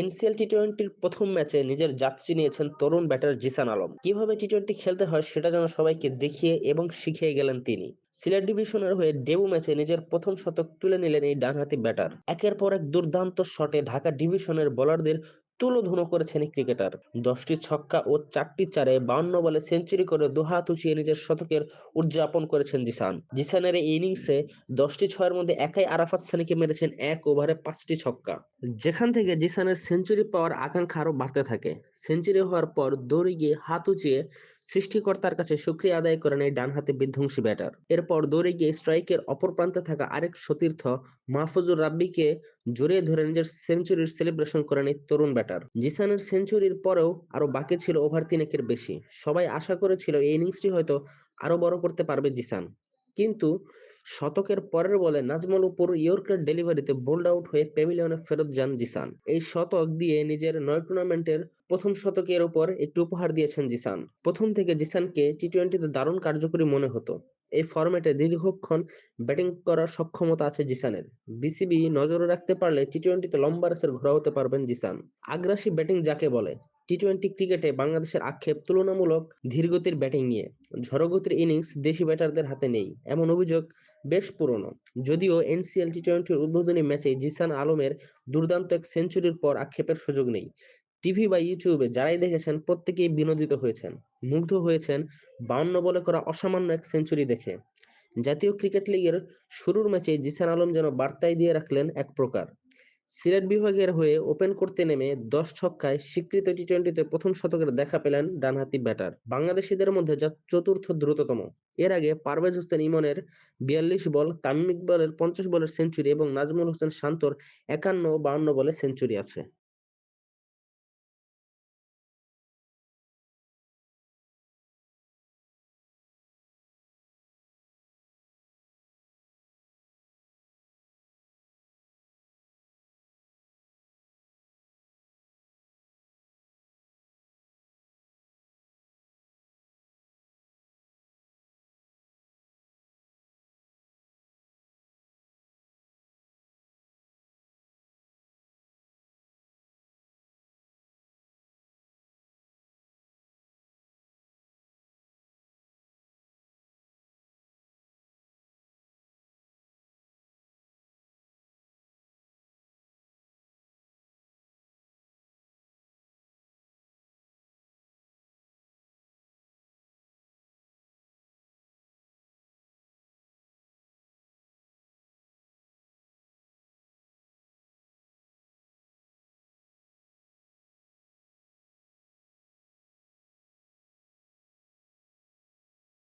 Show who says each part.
Speaker 1: NCL টি টোয়েন্টির প্রথম ম্যাচে নিজের যাত্রী নিয়েছেন তরুণ ব্যাটার জিসান আলম। কীভাবে টি টোয়েন্টি খেলতে হয় সেটা যেন সবাইকে দেখিয়ে এবং শিখিয়ে গেলেন তিনি। সিলেট ডিভিশনের হয়ে ডেবু ম্যাচে নিজের প্রথম শতক তুলে নিলেন এই ডানহাতি ব্যাটার। একের পর এক দুর্দান্ত শটে ঢাকা ডিভিশনের বোলারদের তুলোধুনো করেছেন ক্রিকেটার। দশটি ছক্কা ও চারটি চারে বাউন্ন বলে সেঞ্চুরি করে দুহাত উঁচিয়ে নিজের শতকের উদযাপন করেছেন জিসান। জিসানের এই ইনিংসে দশটি ছয়ের মধ্যে একাই আরাফাত সানিকে মেরেছেন এক ওভারে পাঁচটি ছক্কা। যেখান থেকে জিসানের সেঞ্চুরি পাওয়ার আকাঙ্ক্ষা আরও বাড়তে থাকে। সেঞ্চুরি হওয়ার পর দৌড়ে গিয়ে হাত উঁচিয়ে সৃষ্টিকর্তার কাছে সুক্রিয়া আদায় করেন এই ডানহাতে বিধ্বংসী ব্যাটার। এরপর দৌড়ে গিয়ে স্ট্রাইকের অপর প্রান্তে থাকা আরেক সতীর্থ মাহফুজুর রাব্বিকে জড়িয়ে ধরে নিজের সেঞ্চুরির সেলিব্রেশন করেন এই তরুণ ব্যাটার। জিসানের সেঞ্চুরির পরেও আরও বাকি ছিল ওভার তিনেকের বেশি। সবাই আশা করেছিল এই ইনিংসটি হয়তো আরও বড় করতে পারবে জিসান। কিন্তু শতকের পরের বলে নাজমল উপর ইয়র্কের ডেলিভারিতে বোল্ড আউট হয়ে প্যাভিলিয়নে ফেরত যান জিসান। এই শতক দিয়ে নিজের নয় টুর্নামেন্টের প্রথম শতকের উপর একটি উপহার দিয়েছেন জিসান। প্রথম থেকে জিসানকে টি টোয়েন্টিতে দারুণ কার্যকরী মনে হতো। এই ফরম্যাটে দীর্ঘক্ষণ ব্যাটিং করার সক্ষমতা আছে জিসানের। বিসিবি নজরে রাখতে পারলে টি টোয়েন্টিতে লম্বা রেসের ঘোরা হতে পারবেন জিসান। আগ্রাসী ব্যাটিং যাকে বলে টি টোয়েন্টি ক্রিকেটে বাংলাদেশের আক্ষেপ তুলনামূলক ধীরগতির ব্যাটিং নিয়ে। ঝড়গতির ইনিংস দেশি ব্যাটারদের হাতে নেই, এমন অভিযোগ বেশ পুরনো। যদিও এনসিএল টি টোয়েন্টির উদ্বোধনী ম্যাচে জিসান আলমের দুর্দান্ত এক সেঞ্চুরির পর আক্ষেপের সুযোগ নেই। টিভি বা ইউটিউবে যারাই দেখেছেন প্রত্যেকেই বিনোদিত হয়েছেন, মুগ্ধ হয়েছেন বাউন্ন বলে করা অসামান্য এক সেঞ্চুরি দেখে। জাতীয় ক্রিকেট লিগের শুরুর ম্যাচে জিসান আলম যেন বার্তাই দিয়ে রাখলেন এক প্রকার। সিলেট বিভাগের হয়ে ওপেন করতে নেমে দশ ছক্কায় স্বীকৃত টি টোয়েন্টিতে প্রথম শতকের দেখা পেলেন ডানহাতি ব্যাটার। বাংলাদেশিদের মধ্যে যা চতুর্থ দ্রুততম, এর আগে পারভেজ হোসেন ইমনের বিয়াল্লিশ বল, তামিম ইকবালের পঞ্চাশ বলের সেঞ্চুরি এবং নাজমুল হোসেন শান্তর একান্ন বাউন্ন বলে সেঞ্চুরি আছে।